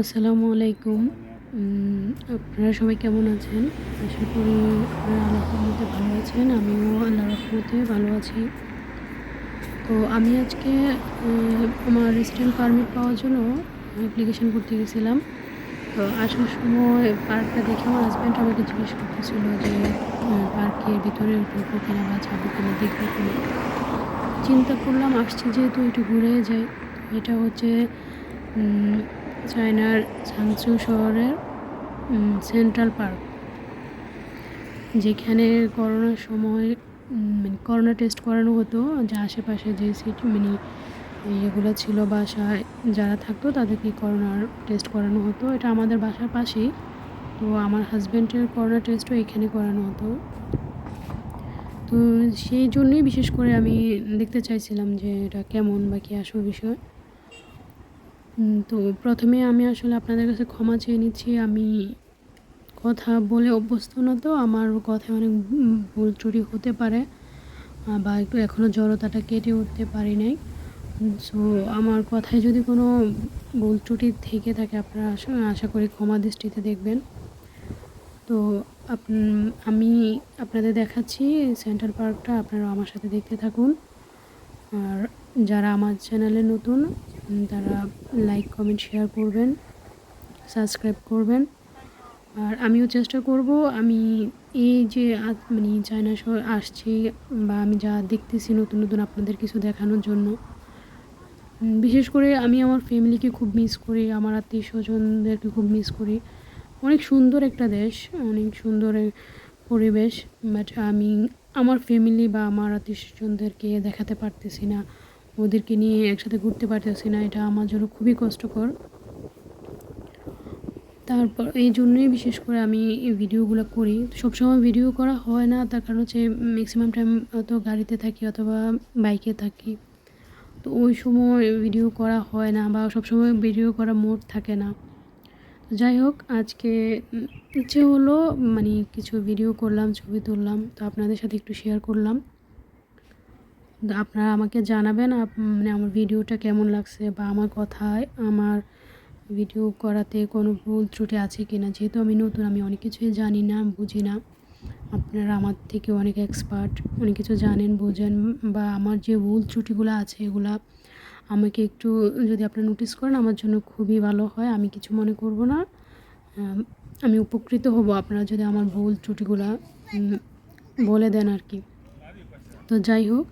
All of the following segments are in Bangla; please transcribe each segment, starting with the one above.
আসসালামু আলাইকুম। আপনারা সবাই কেমন আছেন? আশা করি আপনারা আল্লাহ রহমতে ভালো আছেন, আমিও আল্লাহ রহমতে ভালো আছি। তো আমি আজকে আমার রেস্টুরেন্ট পারমিট পাওয়ার জন্য অ্যাপ্লিকেশন করতে গেছিলাম। তো আসার সময় পার্কটা দেখে আমার হাজব্যান্ড আমাকে জিজ্ঞেস করতেছিল যে পার্কের ভিতরে ঢুকবো কিনা বা যাব কিনা, দেখব কিনা। চিন্তা করলাম, আসছি যেহেতু একটু ঘুরে যাই। এটা হচ্ছে চায়নার চাংচু শহরের সেন্ট্রাল পার্ক, যেখানে করোনার সময় মানে করোনা টেস্ট করানো হতো, যে আশেপাশে যে সিট মানে ইয়েগুলো ছিল বাসায় যারা থাকতো তাদেরকে করোনার টেস্ট করানো হতো। এটা আমাদের বাসার পাশেই, তো আমার হাজব্যান্ডের করোনা টেস্টও এখানে করানো হতো। তো সেই জন্যই বিশেষ করে আমি দেখতে চাইছিলাম যে এটা কেমন বা কী আসল বিষয়। তো প্রথমে আমি আসলে আপনাদের কাছে ক্ষমা চেয়ে নিচ্ছি। আমি কথা বলে অভ্যস্ত না তো, আমার কথায় অনেক ভুল ত্রুটি হতে পারে বা একটু এখনও জড়তাটা কেটে উঠতে পারি নাই। সো আমার কথায় যদি কোনো ভুল ত্রুটি থেকে থাকে, আপনারা আশা করি ক্ষমা দৃষ্টিতে দেখবেন। তো আমি আপনাদের দেখাচ্ছি সেন্ট্রাল পার্কটা আপনারা আমার সাথে দেখতে থাকুন। আর যারা আমার চ্যানেলে নতুন তারা লাইক কমেন্ট শেয়ার করবেন সাবস্ক্রাইব করবেন। আর আমিও চেষ্টা করব, আমি এই যে মানে চায়না শহর আসছি বা আমি যা দেখতেছি নতুন নতুন আপনাদের কিছু দেখানোর জন্য। বিশেষ করে আমি আমার ফ্যামিলিকে খুব মিস করি, আমার আত্মীয় স্বজনদেরকে খুব মিস করি। অনেক সুন্দর একটা দেশ, অনেক সুন্দর পরিবেশ বাট আমি আমার ফ্যামিলি বা আমার আত্মীয় স্বজনদেরকে দেখাতে পারতেছি না। ওদেরকে নিয়ে একসাথে ঘুরতে পারতেছি না, এটা আমার জন্য খুবই কষ্টকর। তারপর এই জন্যই বিশেষ করে আমি ভিডিওগুলো করি। সবসময় ভিডিও করা হয় না, তার কারণ হচ্ছে ম্যাক্সিমাম টাইম হয়তো গাড়িতে থাকি অথবা বাইকে থাকি। তো ওই সময় ভিডিও করা হয় না বা সবসময় ভিডিও করা মোড থাকে না। যাই হোক, আজকে ইচ্ছে হলো মানে কিছু ভিডিও করলাম, ছবি তুললাম, তো আপনাদের সাথে একটু শেয়ার করলাম। আপনারা আমাকে জানাবেন মানে আমার ভিডিওটা কেমন লাগছে বা আমার কথায় আমার ভিডিও করাতে কোনো ভুল ত্রুটি আছে কি না যেহেতু আমি নতুন, আমি অনেক কিছুই জানি না, বুঝি না। আপনারা আমার থেকে অনেক এক্সপার্ট অনেক কিছু জানেন, বোঝেন বা আমার যে ভুল ত্রুটিগুলো আছে এগুলা আমাকে একটু যদি আপনারা নোটিস করেন, আমার জন্য খুবই ভালো হয়। আমি কিছু মনে করব না। আমি উপকৃত হব আপনারা যদি আমার ভুল ত্রুটিগুলো বলে দেন আর কি। তো যাই হোক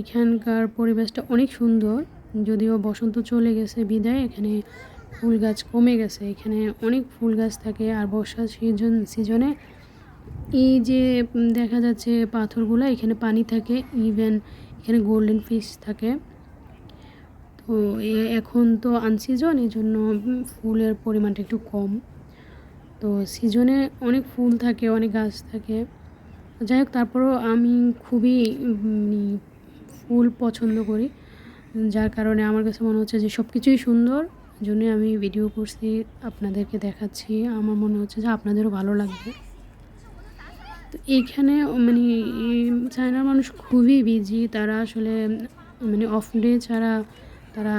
এখানকার পরিবেশটা অনেক সুন্দর। যদিও বসন্ত চলে গেছে বিদায়, এখানে ফুল গাছ কমে গেছে। এখানে অনেক ফুল গাছ থাকে আর বর্ষা সিজন, সিজনে। এই যে দেখা যাচ্ছে পাথরগুলো, এখানে পানি থাকে ইভেন এখানে গোল্ডেন ফিশ থাকে। তো এখন তো আনসিজন এই জন্য ফুলের পরিমাণটা একটু কম। তো সিজনে অনেক ফুল থাকে, অনেক গাছ থাকে। যাই হোক তারপরেও আমি খুবই উম, ফুল পছন্দ করি। যার কারণে আমার কাছে মনে হচ্ছে যে সব কিছুই সুন্দর জন্যে আমি ভিডিও করছি আপনাদেরকে দেখাচ্ছি। আমার মনে হচ্ছে যে আপনাদেরও ভালো লাগবে। তো এইখানে মানে চায়নার মানুষ খুবই বিজি তারা আসলে মানে অফ ডে ছাড়া তারা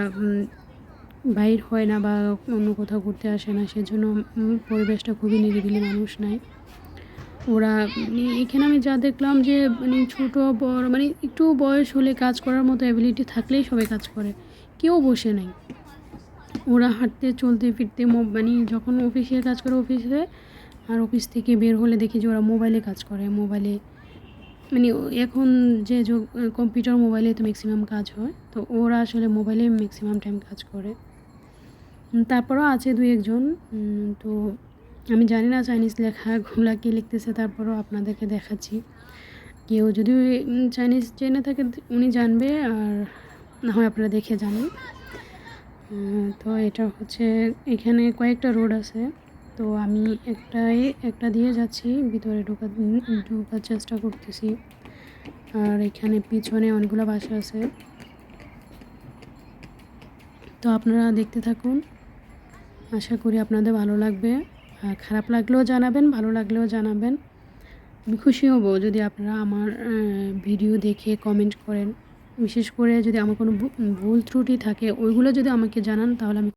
বাইর হয় না বা অন্য কোথাও ঘুরতে আসে না। সেজন্য পরিবেশটা খুবই নিরিবিলি মানুষ নাই। ওরা মানে এখানে আমি যা দেখলাম যে মানে ছোটো, বড় মানে একটু বয়স হলে কাজ করার মতো অ্যাবিলিটি থাকলেই সবাই কাজ করে। কেউ বসে নাই। ওরা হাঁটতে, চলতে, ফিরতে মানে যখন অফিসের কাজ করে অফিসে আর অফিস থেকে বের হলে দেখি যে ওরা মোবাইলে কাজ করে। মোবাইলে মানে এখন যে কম্পিউটার মোবাইলে তো ম্যাক্সিমাম কাজ হয়। তো ওরা আসলে মোবাইলে ম্যাক্সিমাম টাইম কাজ করে। তারপরও আছে দুই একজন। তো আমি জানি না চাইনিজ লেখা লেখাগুলা কী লিখতেছে তারপরও আপনাদেরকে দেখাচ্ছি। কেউ যদি চাইনিজ জেনে থাকে উনি জানবে আর না হয় আপনারা দেখে উম, তো এটা হচ্ছে এখানে কয়েকটা রোড আছে। তো আমি একটাই একটা দিয়ে যাচ্ছি ভিতরে ঢোকা ঢোকার চেষ্টা করতেছি। আর এখানে পিছনে অনেকগুলো বাসা আছে। তো আপনারা দেখতে থাকুন। আশা করি আপনাদের ভালো লাগবে। খারাপ লাগলেও জানাবেন, ভালো লাগলেও জানাবেন। আমি খুশি হব যদি আপনারা আমার ভিডিও দেখে কমেন্ট করেন। বিশেষ করে যদি আমার কোনো ভুল ত্রুটি থাকে, ওইগুলো যদি আমাকে জানান, তাহলে আমি